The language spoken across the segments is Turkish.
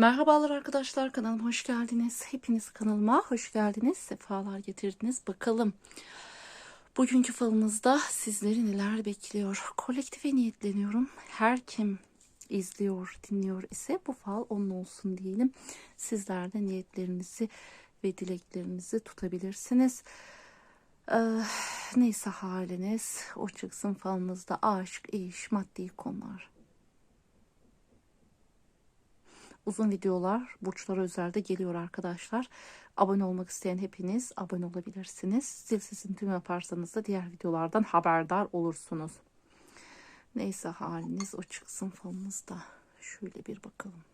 Merhabalar arkadaşlar kanalıma hoş geldiniz. Hepiniz kanalıma hoş geldiniz. Sefalar getirdiniz. Bakalım bugünkü falınızda sizleri neler bekliyor? Kolektife niyetleniyorum. Her kim izliyor, dinliyor ise bu fal onun olsun diyelim. Sizler de niyetlerinizi ve dileklerinizi tutabilirsiniz. Ee, neyse haliniz o çıksın falınızda aşk, iş, maddi konular. Uzun videolar burçlara özelde geliyor arkadaşlar. Abone olmak isteyen hepiniz abone olabilirsiniz. Zil sesini tüm yaparsanız da diğer videolardan haberdar olursunuz. Neyse haliniz o çıksın falınızda. Şöyle bir bakalım.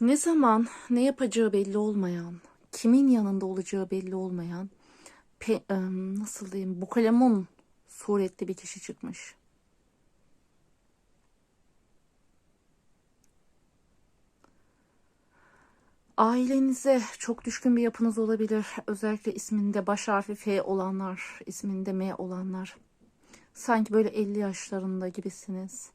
Ne zaman ne yapacağı belli olmayan, kimin yanında olacağı belli olmayan pe, nasıl diyeyim Bukalemun suretli bir kişi çıkmış. Ailenize çok düşkün bir yapınız olabilir. Özellikle isminde baş harfi F olanlar, isminde M olanlar. Sanki böyle 50 yaşlarında gibisiniz.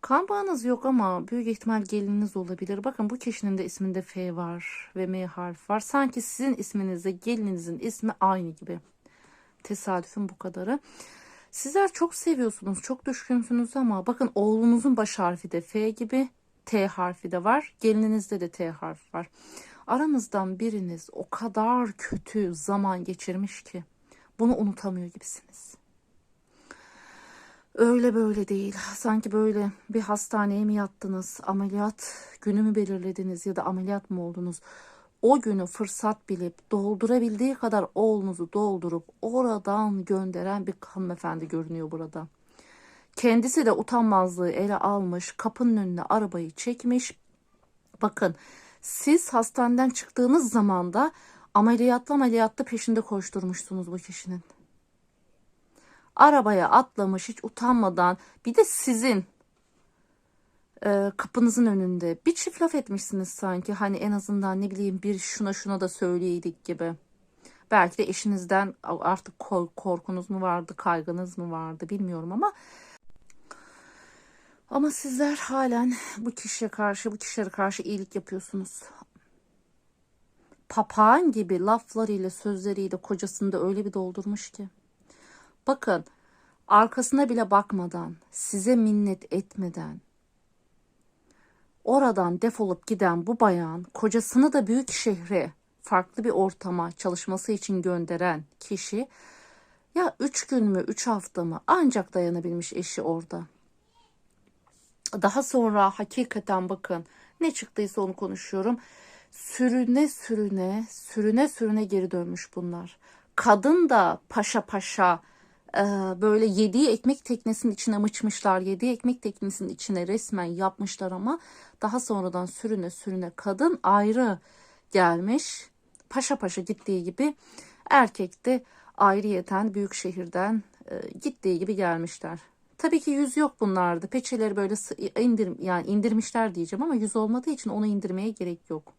Kan bağınız yok ama büyük ihtimal gelininiz olabilir. Bakın bu kişinin de isminde F var ve M harfi var. Sanki sizin isminizle gelininizin ismi aynı gibi. Tesadüfün bu kadarı. Sizler çok seviyorsunuz, çok düşkünsünüz ama bakın oğlunuzun baş harfi de F gibi. T harfi de var. Gelininizde de T harfi var. Aranızdan biriniz o kadar kötü zaman geçirmiş ki bunu unutamıyor gibisiniz. Öyle böyle değil. Sanki böyle bir hastaneye mi yattınız, ameliyat günü mü belirlediniz ya da ameliyat mı oldunuz? O günü fırsat bilip doldurabildiği kadar oğlunuzu doldurup oradan gönderen bir hanımefendi görünüyor burada. Kendisi de utanmazlığı ele almış, kapının önüne arabayı çekmiş. Bakın siz hastaneden çıktığınız zaman da ameliyatlı ameliyatlı peşinde koşturmuşsunuz bu kişinin arabaya atlamış hiç utanmadan bir de sizin e, kapınızın önünde bir çift laf etmişsiniz sanki hani en azından ne bileyim bir şuna şuna da söyleyeydik gibi. Belki de eşinizden artık korkunuz mu vardı, kaygınız mı vardı bilmiyorum ama ama sizler halen bu kişiye karşı, bu kişilere karşı iyilik yapıyorsunuz. Papağan gibi laflarıyla, sözleriyle kocasını da öyle bir doldurmuş ki. Bakın arkasına bile bakmadan, size minnet etmeden oradan defolup giden bu bayan kocasını da büyük şehre, farklı bir ortama çalışması için gönderen kişi ya üç gün mü, üç hafta mı ancak dayanabilmiş eşi orada. Daha sonra hakikaten bakın ne çıktıysa onu konuşuyorum. Sürüne sürüne, sürüne sürüne geri dönmüş bunlar. Kadın da paşa paşa böyle yediği ekmek teknesinin içine mıçmışlar. Yediği ekmek teknesinin içine resmen yapmışlar ama daha sonradan sürüne sürüne kadın ayrı gelmiş. Paşa paşa gittiği gibi erkek de ayrıyeten büyük şehirden gittiği gibi gelmişler. Tabii ki yüz yok bunlarda. Peçeleri böyle indir yani indirmişler diyeceğim ama yüz olmadığı için onu indirmeye gerek yok.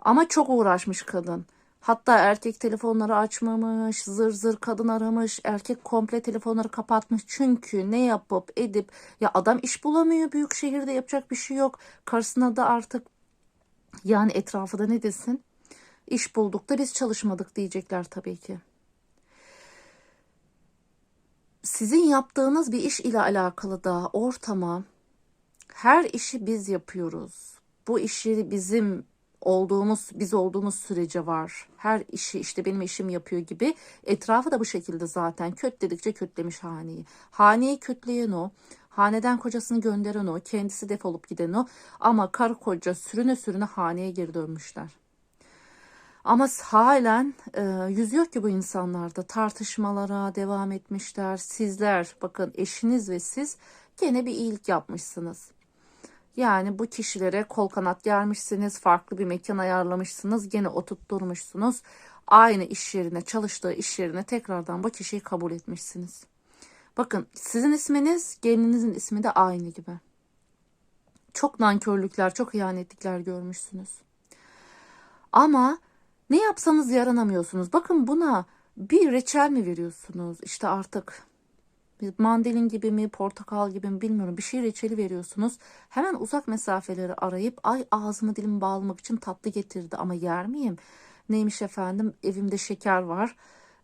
Ama çok uğraşmış kadın. Hatta erkek telefonları açmamış, zır zır kadın aramış, erkek komple telefonları kapatmış. Çünkü ne yapıp edip ya adam iş bulamıyor büyük şehirde yapacak bir şey yok. Karşısına da artık yani etrafı da ne desin? İş bulduk da biz çalışmadık diyecekler tabii ki. Sizin yaptığınız bir iş ile alakalı da ortama her işi biz yapıyoruz. Bu işi bizim olduğumuz biz olduğumuz sürece var. Her işi işte benim işim yapıyor gibi. Etrafı da bu şekilde zaten kötledikçe kötlemiş haneyi. Haneyi kötleyen o. Haneden kocasını gönderen o. Kendisi defolup giden o. Ama karı koca sürüne sürüne haneye geri dönmüşler. Ama halen e, yüz ki bu insanlarda tartışmalara devam etmişler. Sizler bakın eşiniz ve siz gene bir iyilik yapmışsınız. Yani bu kişilere kol kanat germişsiniz, farklı bir mekan ayarlamışsınız, gene oturtturmuşsunuz. Aynı iş yerine, çalıştığı iş yerine tekrardan bu kişiyi kabul etmişsiniz. Bakın sizin isminiz, gelininizin ismi de aynı gibi. Çok nankörlükler, çok ihanetlikler görmüşsünüz. Ama Ne yapsanız yaranamıyorsunuz. Bakın buna bir reçel mi veriyorsunuz? İşte artık mandalin gibi mi, portakal gibi mi bilmiyorum. Bir şey reçeli veriyorsunuz. Hemen uzak mesafeleri arayıp ay ağzımı dilimi bağlamak için tatlı getirdi ama yer miyim? Neymiş efendim? Evimde şeker var.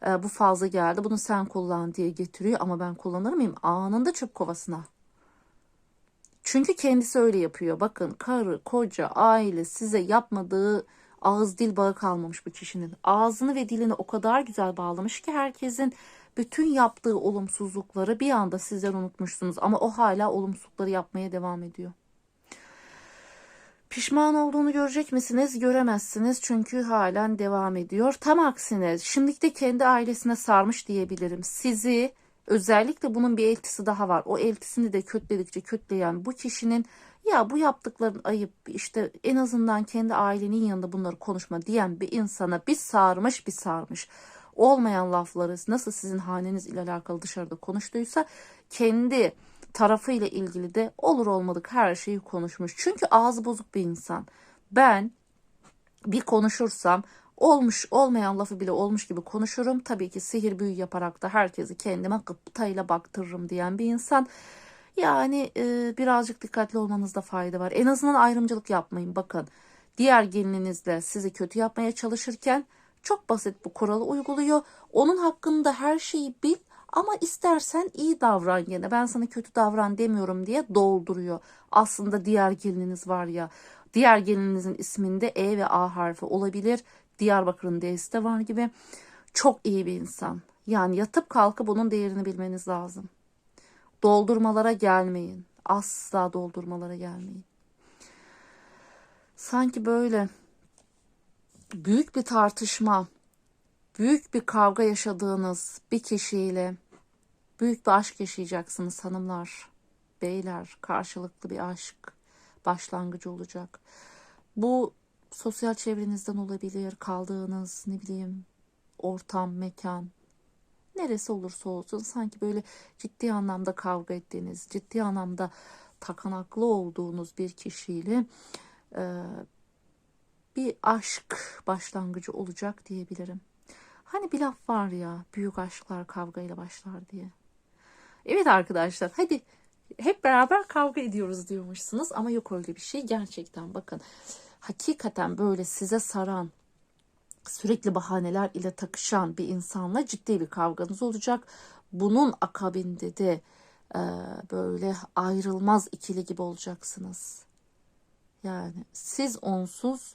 Ee, bu fazla geldi. Bunu sen kullan diye getiriyor ama ben kullanır mıyım? Anında çöp kovasına. Çünkü kendisi öyle yapıyor. Bakın karı, koca, aile size yapmadığı ağız dil bağı kalmamış bu kişinin. Ağzını ve dilini o kadar güzel bağlamış ki herkesin bütün yaptığı olumsuzlukları bir anda sizler unutmuşsunuz. Ama o hala olumsuzlukları yapmaya devam ediyor. Pişman olduğunu görecek misiniz? Göremezsiniz çünkü halen devam ediyor. Tam aksine şimdilik de kendi ailesine sarmış diyebilirim. Sizi özellikle bunun bir eltisi daha var. O eltisini de kötledikçe kötleyen bu kişinin ya bu yaptıkların ayıp işte en azından kendi ailenin yanında bunları konuşma diyen bir insana bir sarmış bir sarmış. Olmayan lafları nasıl sizin haneniz ile alakalı dışarıda konuştuysa kendi tarafıyla ilgili de olur olmadık her şeyi konuşmuş. Çünkü ağzı bozuk bir insan. Ben bir konuşursam olmuş olmayan lafı bile olmuş gibi konuşurum. Tabii ki sihir büyü yaparak da herkesi kendime gıptayla baktırırım diyen bir insan. Yani e, birazcık dikkatli olmanızda fayda var. En azından ayrımcılık yapmayın. Bakın diğer gelininizle sizi kötü yapmaya çalışırken çok basit bu kuralı uyguluyor. Onun hakkında her şeyi bil ama istersen iyi davran yine. Ben sana kötü davran demiyorum diye dolduruyor. Aslında diğer gelininiz var ya. Diğer gelininizin isminde E ve A harfi olabilir. Diyarbakır'ın D'si de var gibi. Çok iyi bir insan. Yani yatıp kalkıp bunun değerini bilmeniz lazım. Doldurmalara gelmeyin. Asla doldurmalara gelmeyin. Sanki böyle büyük bir tartışma, büyük bir kavga yaşadığınız bir kişiyle büyük bir aşk yaşayacaksınız hanımlar, beyler. Karşılıklı bir aşk başlangıcı olacak. Bu sosyal çevrenizden olabilir, kaldığınız ne bileyim ortam, mekan, neresi olursa olsun sanki böyle ciddi anlamda kavga ettiğiniz, ciddi anlamda takanaklı olduğunuz bir kişiyle e, bir aşk başlangıcı olacak diyebilirim. Hani bir laf var ya büyük aşklar kavgayla başlar diye. Evet arkadaşlar hadi hep beraber kavga ediyoruz diyormuşsunuz ama yok öyle bir şey gerçekten bakın hakikaten böyle size saran sürekli bahaneler ile takışan bir insanla ciddi bir kavganız olacak. Bunun akabinde de e, böyle ayrılmaz ikili gibi olacaksınız. Yani siz onsuz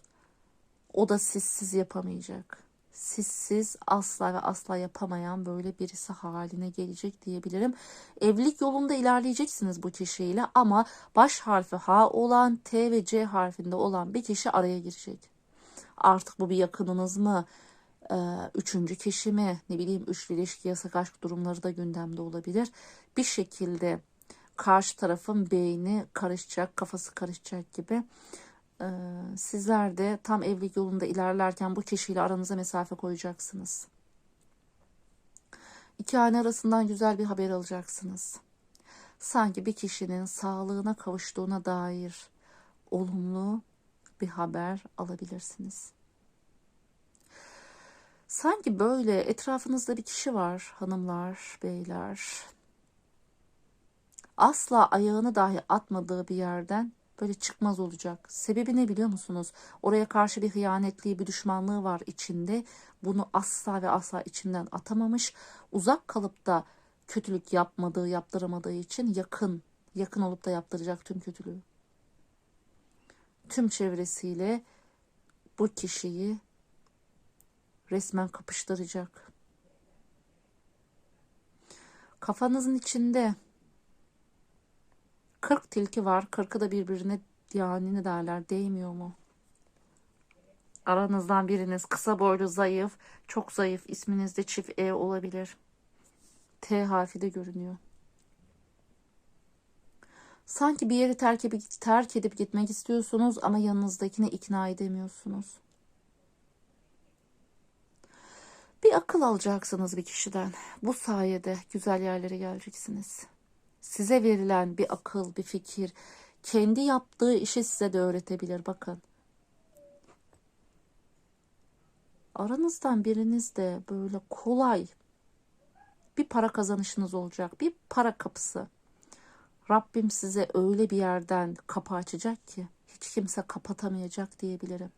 o da sizsiz yapamayacak. Sizsiz asla ve asla yapamayan böyle birisi haline gelecek diyebilirim. Evlilik yolunda ilerleyeceksiniz bu kişiyle ama baş harfi H olan T ve C harfinde olan bir kişi araya girecek. Artık bu bir yakınınız mı? Ee, üçüncü kişi mi? Ne bileyim üçlü ilişki yasak aşk durumları da gündemde olabilir. Bir şekilde karşı tarafın beyni karışacak, kafası karışacak gibi. Ee, sizler de tam evlilik yolunda ilerlerken bu kişiyle aranıza mesafe koyacaksınız. İki hane arasından güzel bir haber alacaksınız. Sanki bir kişinin sağlığına kavuştuğuna dair olumlu bir haber alabilirsiniz. Sanki böyle etrafınızda bir kişi var hanımlar, beyler. Asla ayağını dahi atmadığı bir yerden böyle çıkmaz olacak. Sebebi ne biliyor musunuz? Oraya karşı bir hıyanetliği, bir düşmanlığı var içinde. Bunu asla ve asla içinden atamamış. Uzak kalıp da kötülük yapmadığı, yaptıramadığı için yakın, yakın olup da yaptıracak tüm kötülüğü. Tüm çevresiyle bu kişiyi resmen kapıştıracak. Kafanızın içinde 40 tilki var. 40'ı da birbirine yani ne derler değmiyor mu? Aranızdan biriniz kısa boylu zayıf, çok zayıf isminizde çift E olabilir. T harfi de görünüyor. Sanki bir yeri terk edip, terk edip gitmek istiyorsunuz ama yanınızdakine ikna edemiyorsunuz. Bir akıl alacaksınız bir kişiden. Bu sayede güzel yerlere geleceksiniz. Size verilen bir akıl, bir fikir, kendi yaptığı işi size de öğretebilir bakın. aranızdan biriniz de böyle kolay bir para kazanışınız olacak. Bir para kapısı. Rabbim size öyle bir yerden kapı açacak ki hiç kimse kapatamayacak diyebilirim.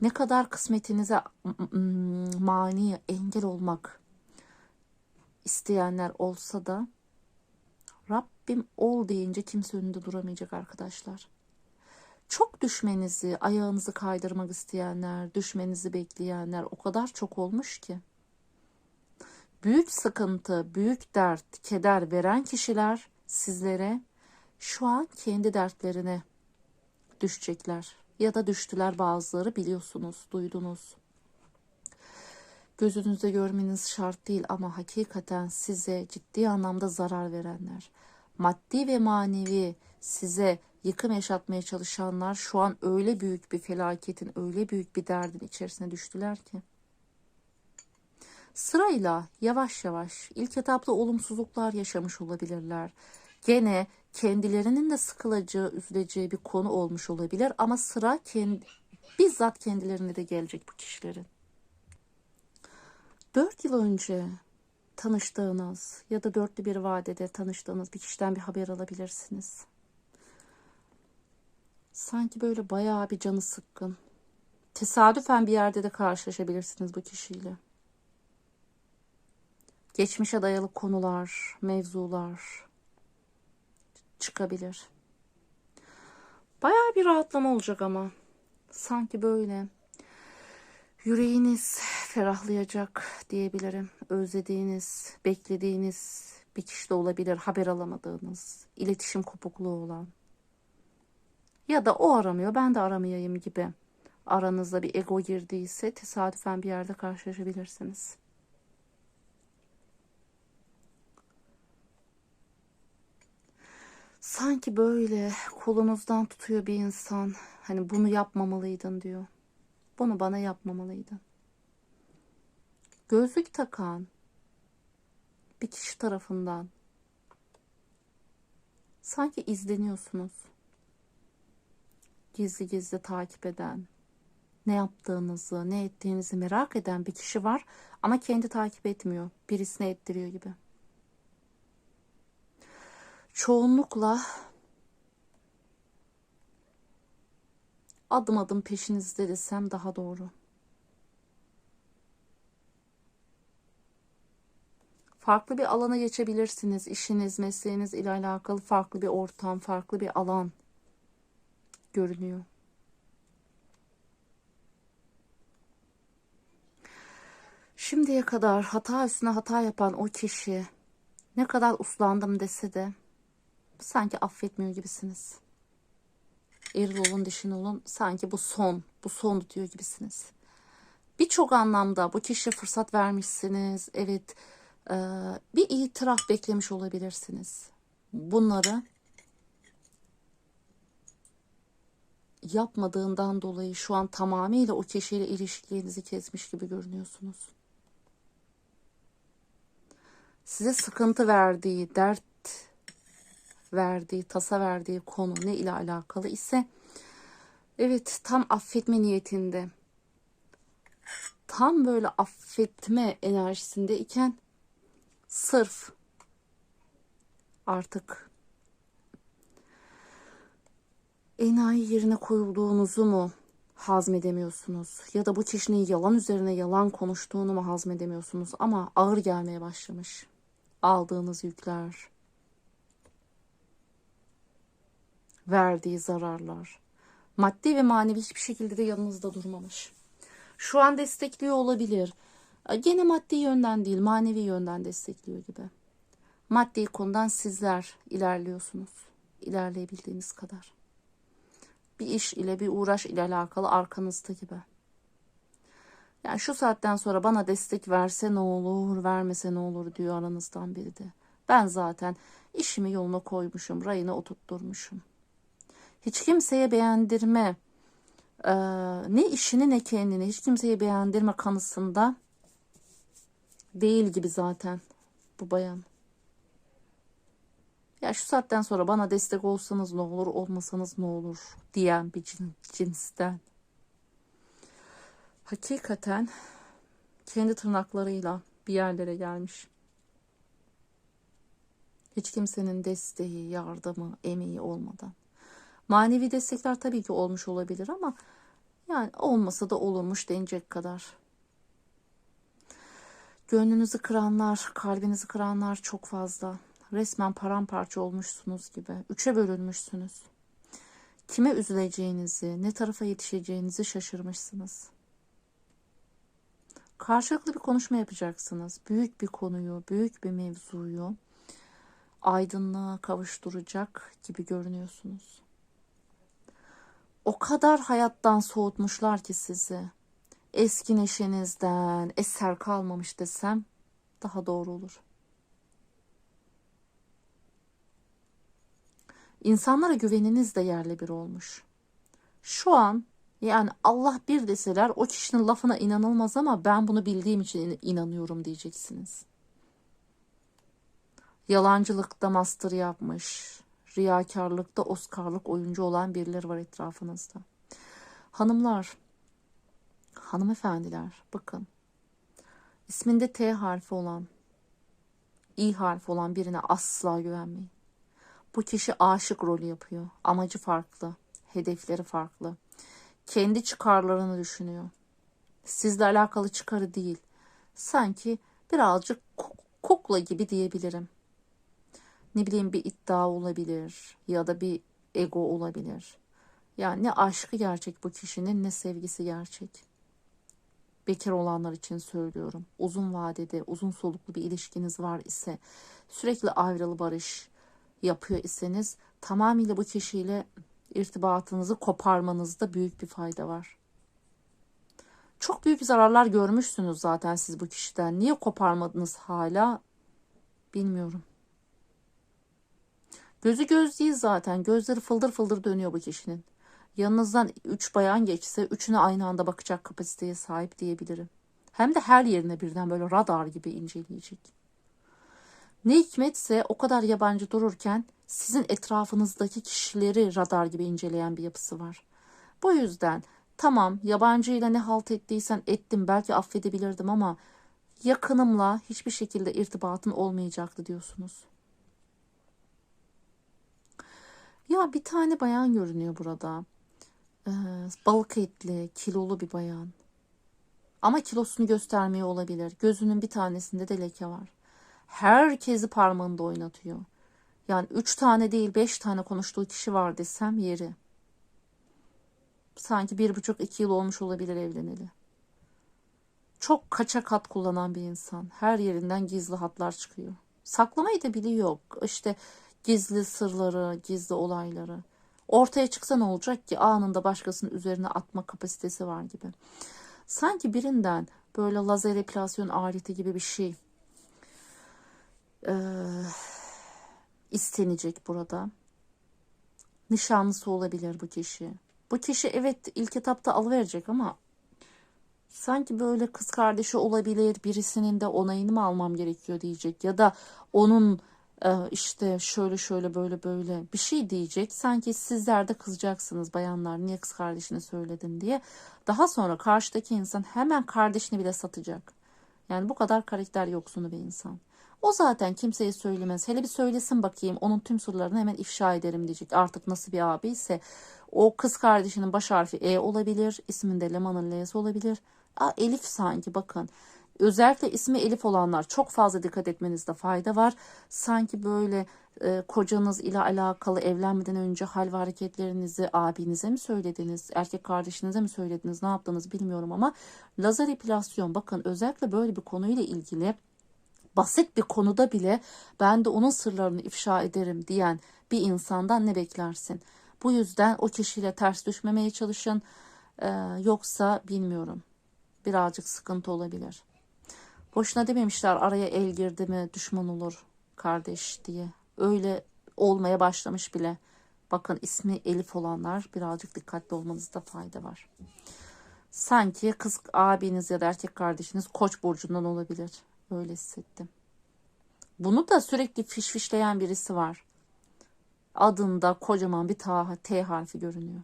Ne kadar kısmetinize mm, mani, engel olmak isteyenler olsa da Rabbim ol deyince kimse önünde duramayacak arkadaşlar. Çok düşmenizi, ayağınızı kaydırmak isteyenler, düşmenizi bekleyenler o kadar çok olmuş ki. Büyük sıkıntı, büyük dert, keder veren kişiler sizlere şu an kendi dertlerine düşecekler. Ya da düştüler bazıları biliyorsunuz, duydunuz. Gözünüzde görmeniz şart değil ama hakikaten size ciddi anlamda zarar verenler, maddi ve manevi size yıkım yaşatmaya çalışanlar şu an öyle büyük bir felaketin, öyle büyük bir derdin içerisine düştüler ki. Sırayla yavaş yavaş ilk etapta olumsuzluklar yaşamış olabilirler. Gene kendilerinin de sıkılacağı, üzüleceği bir konu olmuş olabilir ama sıra kendi, bizzat kendilerine de gelecek bu kişilerin. 4 yıl önce tanıştığınız ya da dörtlü bir vadede tanıştığınız bir kişiden bir haber alabilirsiniz. Sanki böyle bayağı bir canı sıkkın. Tesadüfen bir yerde de karşılaşabilirsiniz bu kişiyle. Geçmişe dayalı konular, mevzular çıkabilir. Bayağı bir rahatlama olacak ama. Sanki böyle yüreğiniz ferahlayacak diyebilirim. Özlediğiniz, beklediğiniz bir kişi de olabilir. Haber alamadığınız, iletişim kopukluğu olan. Ya da o aramıyor, ben de aramayayım gibi. Aranızda bir ego girdiyse tesadüfen bir yerde karşılaşabilirsiniz. Sanki böyle kolunuzdan tutuyor bir insan. Hani bunu yapmamalıydın diyor. Bunu bana yapmamalıydın. Gözlük takan bir kişi tarafından sanki izleniyorsunuz. Gizli gizli takip eden, ne yaptığınızı, ne ettiğinizi merak eden bir kişi var ama kendi takip etmiyor. Birisine ettiriyor gibi. Çoğunlukla adım adım peşinizde desem daha doğru. Farklı bir alana geçebilirsiniz. İşiniz, mesleğiniz ile alakalı farklı bir ortam, farklı bir alan görünüyor. Şimdiye kadar hata üstüne hata yapan o kişi ne kadar uslandım dese de sanki affetmiyor gibisiniz. Eril olun dişin olun sanki bu son, bu son diyor gibisiniz. Birçok anlamda bu kişiye fırsat vermişsiniz. Evet e, bir itiraf beklemiş olabilirsiniz. Bunları yapmadığından dolayı şu an tamamıyla o kişiyle ilişkilerinizi kesmiş gibi görünüyorsunuz. Size sıkıntı verdiği, dert verdiği, tasa verdiği konu ne ile alakalı ise evet tam affetme niyetinde. Tam böyle affetme enerjisinde iken sırf artık enayi yerine koyulduğunuzu mu hazmedemiyorsunuz? Ya da bu kişinin yalan üzerine yalan konuştuğunu mu hazmedemiyorsunuz? Ama ağır gelmeye başlamış. Aldığınız yükler verdiği zararlar. Maddi ve manevi hiçbir şekilde de yanınızda durmamış. Şu an destekliyor olabilir. Gene maddi yönden değil, manevi yönden destekliyor gibi. Maddi konudan sizler ilerliyorsunuz. İlerleyebildiğiniz kadar. Bir iş ile, bir uğraş ile alakalı arkanızda gibi. Yani şu saatten sonra bana destek verse ne olur, vermese ne olur diyor aranızdan biri de. Ben zaten işimi yoluna koymuşum, rayına oturtturmuşum hiç kimseye beğendirme e, ne işini ne kendini hiç kimseye beğendirme kanısında değil gibi zaten bu bayan. Ya şu saatten sonra bana destek olsanız ne olur olmasanız ne olur diyen bir cin, cinsten. Hakikaten kendi tırnaklarıyla bir yerlere gelmiş. Hiç kimsenin desteği, yardımı, emeği olmadan. Manevi destekler tabii ki olmuş olabilir ama yani olmasa da olurmuş denecek kadar. Gönlünüzü kıranlar, kalbinizi kıranlar çok fazla. Resmen paramparça olmuşsunuz gibi. Üçe bölünmüşsünüz. Kime üzüleceğinizi, ne tarafa yetişeceğinizi şaşırmışsınız. Karşılıklı bir konuşma yapacaksınız. Büyük bir konuyu, büyük bir mevzuyu aydınlığa kavuşturacak gibi görünüyorsunuz. O kadar hayattan soğutmuşlar ki sizi. Eski neşenizden eser kalmamış desem daha doğru olur. İnsanlara güveniniz de yerle bir olmuş. Şu an yani Allah bir deseler o kişinin lafına inanılmaz ama ben bunu bildiğim için inanıyorum diyeceksiniz. Yalancılıkta master yapmış, riyakarlıkta Oscar'lık oyuncu olan birileri var etrafınızda. Hanımlar, hanımefendiler bakın. İsminde T harfi olan, İ harfi olan birine asla güvenmeyin. Bu kişi aşık rolü yapıyor. Amacı farklı, hedefleri farklı. Kendi çıkarlarını düşünüyor. Sizle alakalı çıkarı değil. Sanki birazcık kukla gibi diyebilirim ne bileyim bir iddia olabilir ya da bir ego olabilir. Yani ne aşkı gerçek bu kişinin ne sevgisi gerçek. Bekar olanlar için söylüyorum. Uzun vadede, uzun soluklu bir ilişkiniz var ise, sürekli ayrılı barış yapıyor iseniz tamamıyla bu kişiyle irtibatınızı koparmanızda büyük bir fayda var. Çok büyük zararlar görmüşsünüz zaten siz bu kişiden. Niye koparmadınız hala bilmiyorum. Gözü göz değil zaten. Gözleri fıldır fıldır dönüyor bu kişinin. Yanınızdan üç bayan geçse üçüne aynı anda bakacak kapasiteye sahip diyebilirim. Hem de her yerine birden böyle radar gibi inceleyecek. Ne hikmetse o kadar yabancı dururken sizin etrafınızdaki kişileri radar gibi inceleyen bir yapısı var. Bu yüzden tamam yabancıyla ne halt ettiysen ettim belki affedebilirdim ama yakınımla hiçbir şekilde irtibatın olmayacaktı diyorsunuz. Ya bir tane bayan görünüyor burada. Ee, balık etli, kilolu bir bayan. Ama kilosunu göstermiyor olabilir. Gözünün bir tanesinde de leke var. Herkesi parmağında oynatıyor. Yani üç tane değil beş tane konuştuğu kişi var desem yeri. Sanki bir buçuk iki yıl olmuş olabilir evleneli. Çok kaçak hat kullanan bir insan. Her yerinden gizli hatlar çıkıyor. Saklamayı da biliyor. İşte gizli sırları, gizli olayları. Ortaya çıksa ne olacak ki anında başkasının üzerine atma kapasitesi var gibi. Sanki birinden böyle lazer epilasyon aleti gibi bir şey e, istenecek burada. Nişanlısı olabilir bu kişi. Bu kişi evet ilk etapta alıverecek ama sanki böyle kız kardeşi olabilir birisinin de onayını mı almam gerekiyor diyecek ya da onun ee, işte şöyle şöyle böyle böyle bir şey diyecek. Sanki sizler de kızacaksınız bayanlar niye kız kardeşine söyledin diye. Daha sonra karşıdaki insan hemen kardeşini bile satacak. Yani bu kadar karakter yoksunu bir insan. O zaten kimseye söylemez. Hele bir söylesin bakayım onun tüm sırlarını hemen ifşa ederim diyecek. Artık nasıl bir abi ise o kız kardeşinin baş harfi E olabilir. isminde Leman'ın L'si olabilir. Aa, Elif sanki bakın. Özellikle ismi Elif olanlar çok fazla dikkat etmenizde fayda var. Sanki böyle e, kocanız ile alakalı evlenmeden önce hal ve hareketlerinizi abinize mi söylediniz, erkek kardeşinize mi söylediniz, ne yaptınız bilmiyorum ama lazer epilasyon bakın özellikle böyle bir konuyla ilgili basit bir konuda bile ben de onun sırlarını ifşa ederim diyen bir insandan ne beklersin? Bu yüzden o kişiyle ters düşmemeye çalışın. Ee, yoksa bilmiyorum. Birazcık sıkıntı olabilir. Boşuna dememişler araya el girdi mi düşman olur kardeş diye. Öyle olmaya başlamış bile. Bakın ismi Elif olanlar birazcık dikkatli olmanızda fayda var. Sanki kız abiniz ya da erkek kardeşiniz koç burcundan olabilir. Öyle hissettim. Bunu da sürekli fiş fişleyen birisi var. Adında kocaman bir T harfi görünüyor.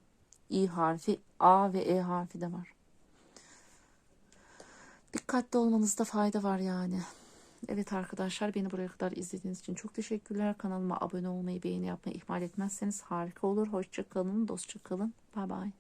İ harfi, A ve E harfi de var. Dikkatli olmanızda fayda var yani. Evet arkadaşlar beni buraya kadar izlediğiniz için çok teşekkürler. Kanalıma abone olmayı, beğeni yapmayı ihmal etmezseniz harika olur. Hoşça kalın, dostça kalın. Bay bay.